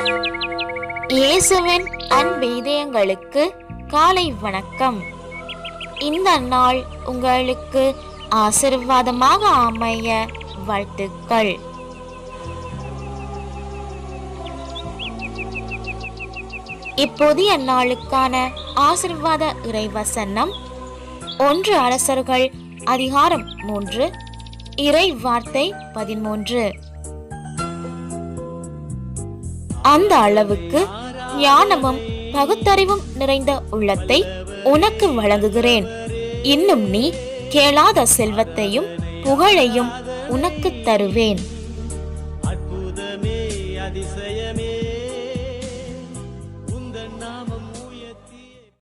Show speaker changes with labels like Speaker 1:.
Speaker 1: இயேசுவின் அன்பெய்தயங்களுக்கு காலை வணக்கம். இந்த நாள் உங்களுக்கு ஆசிர்வாதமாக அமைய வாழ்த்துக்கள். இப்போதைய நாளுக்கான ஆசிர்வாத இறைவசனம். ஒன்று அரசர்கள் அதிகாரம் மூன்று இறை வார்த்தை பதிமூன்று. அந்த அளவுக்கு ஞானமும் பகுத்தறிவும் நிறைந்த உள்ளத்தை உனக்கு வழங்குகிறேன். இன்னும் நீ கேளாத செல்வத்தையும் புகழையும் உனக்கு தருவேன். அற்புதமே அதிசயமே நாமம்